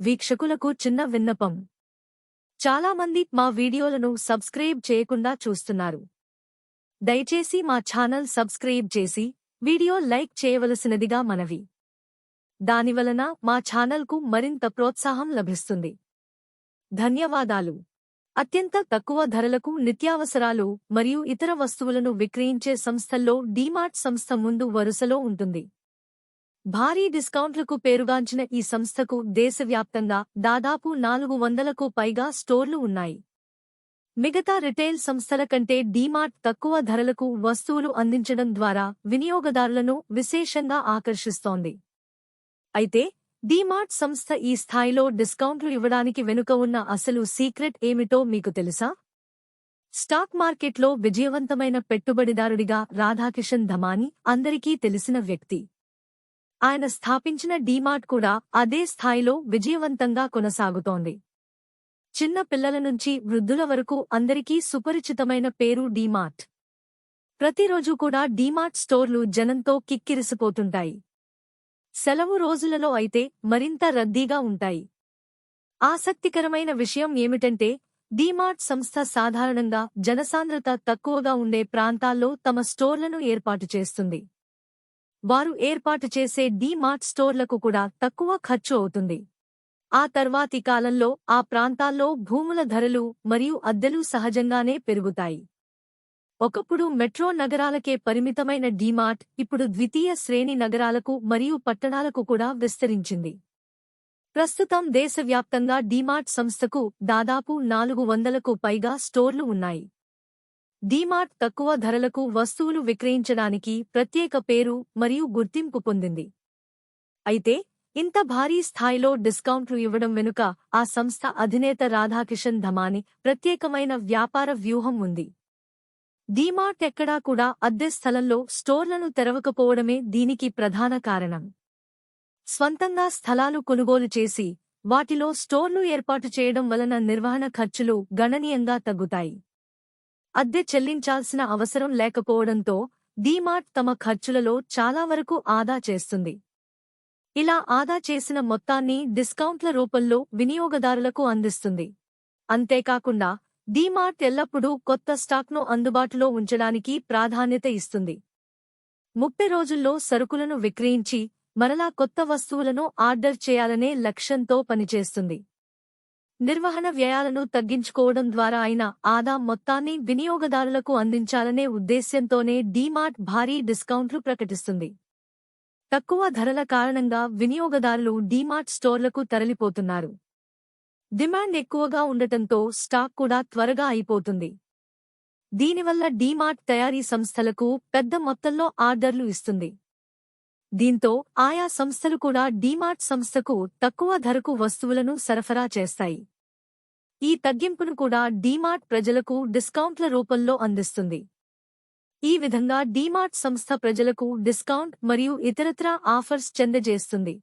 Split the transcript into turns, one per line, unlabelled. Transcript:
వీక్షకులకు చిన్న విన్నపం. చాలామంది మా వీడియోలను సబ్స్క్రైబ్ చేయకుండా చూస్తున్నారు. దయచేసి మా ఛానల్ సబ్స్క్రైబ్ చేసి వీడియో లైక్ చేయవలసినదిగా మనవి. దానివలన మా ఛానల్కు మరింత ప్రోత్సాహం లభిస్తుంది. ధన్యవాదాలు. అత్యంత తక్కువ ధరలకు నిత్యావసరాలు మరియు ఇతర వస్తువులను విక్రయించే సంస్థల్లో డీమార్ట్ సంస్థ ముందు వరుసలో ఉంటుంది. భారీ డిస్కౌంట్లకు పేరుగాంచిన ఈ సంస్థకు దేశవ్యాప్తంగా దాదాపు నాలుగు వందలకు పైగా స్టోర్లు ఉన్నాయి. మిగతా రిటైల్ సంస్థల కంటే డీమార్ట్ తక్కువ ధరలకు వస్తువులు అందించడం ద్వారా వినియోగదారులను విశేషంగా ఆకర్షిస్తోంది. అయితే డీమార్ట్ సంస్థ ఈ స్థాయిలో డిస్కౌంట్లు ఇవ్వడానికి వెనుక ఉన్న అసలు సీక్రెట్ ఏమిటో మీకు తెలుసా? స్టాక్ మార్కెట్లో విజయవంతమైన పెట్టుబడిదారుడిగా రాధాకిషన్ ధమాని అందరికీ తెలిసిన వ్యక్తి. ఆయన స్థాపించిన డీమార్ట్ కూడా అదే స్థాయిలో విజయవంతంగా కొనసాగుతోంది. చిన్న పిల్లల నుంచి వృద్ధుల వరకు అందరికీ సుపరిచితమైన పేరు డీమార్ట్. ప్రతిరోజు కూడా డీమార్ట్ స్టోర్లు జనంతో కిక్కిరిసిపోతుంటాయి. సెలవు రోజులలో అయితే మరింత రద్దీగా ఉంటాయి. ఆసక్తికరమైన విషయం ఏమిటంటే డీమార్ట్ సంస్థ సాధారణంగా జనసాంద్రత తక్కువగా ఉండే ప్రాంతాల్లో తమ స్టోర్లను ఏర్పాటు చేస్తుంది. వారు ఏర్పాటు చేసే డీమార్ట్ స్టోర్లకు కూడా తక్కువ ఖర్చు అవుతుంది. ఆ తర్వాతి కాలంలో ఆ ప్రాంతాల్లో భూముల ధరలు మరియు అద్దెలు సహజంగానే పెరుగుతాయి. ఒకప్పుడు మెట్రో నగరాలకే పరిమితమైన డీమార్ట్ ఇప్పుడు ద్వితీయ శ్రేణి నగరాలకు మరియు పట్టణాలకు కూడా విస్తరించింది. ప్రస్తుతం దేశవ్యాప్తంగా డీమార్ట్ సంస్థకు దాదాపు నాలుగు వందలకు పైగా స్టోర్లు ఉన్నాయి. డీమార్ట్ తక్కువ ధరలకు వస్తువులు విక్రయించడానికి ప్రత్యేక పేరు మరియు గుర్తింపు పొందింది. అయితే ఇంత భారీ స్థాయిలో డిస్కౌంట్లు ఇవ్వడం వెనుక ఆ సంస్థ అధినేత రాధాకిషన్ ధమాని ప్రత్యేకమైన వ్యాపార వ్యూహం ఉంది. డీమార్ట్ ఎక్కడా కూడా అద్దె స్థలంలో స్టోర్లను తెరవకపోవడమే దీనికి ప్రధాన కారణం. స్వంతంగా స్థలాలు కొనుగోలు చేసి వాటిలో స్టోర్లు ఏర్పాటు చేయడం వలన నిర్వహణ ఖర్చులు గణనీయంగా తగ్గుతాయి. అద్దె చెల్లించాల్సిన అవసరం లేకపోవడంతో డీమార్ట్ తమ ఖర్చులలో చాలా వరకు ఆదా చేస్తుంది. ఇలా ఆదా చేసిన మొత్తాన్ని డిస్కౌంట్ల రూపంలో వినియోగదారులకు అందిస్తుంది. అంతేకాకుండా డీమార్ట్ ఎల్లప్పుడూ కొత్త స్టాక్ను అందుబాటులో ఉంచడానికి ప్రాధాన్యత ఇస్తుంది. ముప్పై రోజుల్లో సరుకులను విక్రయించి మరలా కొత్త వస్తువులను ఆర్డర్ చేయాలనే లక్ష్యంతో పనిచేస్తుంది. నిర్వహణ వ్యయాలను తగ్గించుకోవడం ద్వారా అయిన ఆదా మొత్తాన్ని వినియోగదారులకు అందించాలనే ఉద్దేశ్యంతోనే డీమార్ట్ భారీ డిస్కౌంట్లు ప్రకటిస్తుంది. తక్కువ ధరల కారణంగా వినియోగదారులు డీమార్ట్ స్టోర్లకు తరలిపోతున్నారు. డిమాండ్ ఎక్కువగా ఉండటంతో స్టాక్ కూడా త్వరగా అయిపోతుంది. దీనివల్ల డీమార్ట్ తయారీ సంస్థలకు పెద్ద మొత్తంలో ఆర్డర్లు ఇస్తుంది. దీంతో ఆయా సంస్థలు కూడా డీమార్ట్ సంస్థకు తక్కువ ధరకు వస్తువులను సరఫరా చేస్తాయి. ఈ తగ్గింపును కూడా డీమార్ట్ ప్రజలకు డిస్కౌంట్ల రూపంలో అందిస్తుంది. ఈ విధంగా డీమార్ట్ సంస్థ ప్రజలకు డిస్కౌంట్ మరియు ఇతరత్రా ఆఫర్స్ చెందజేస్తుంది.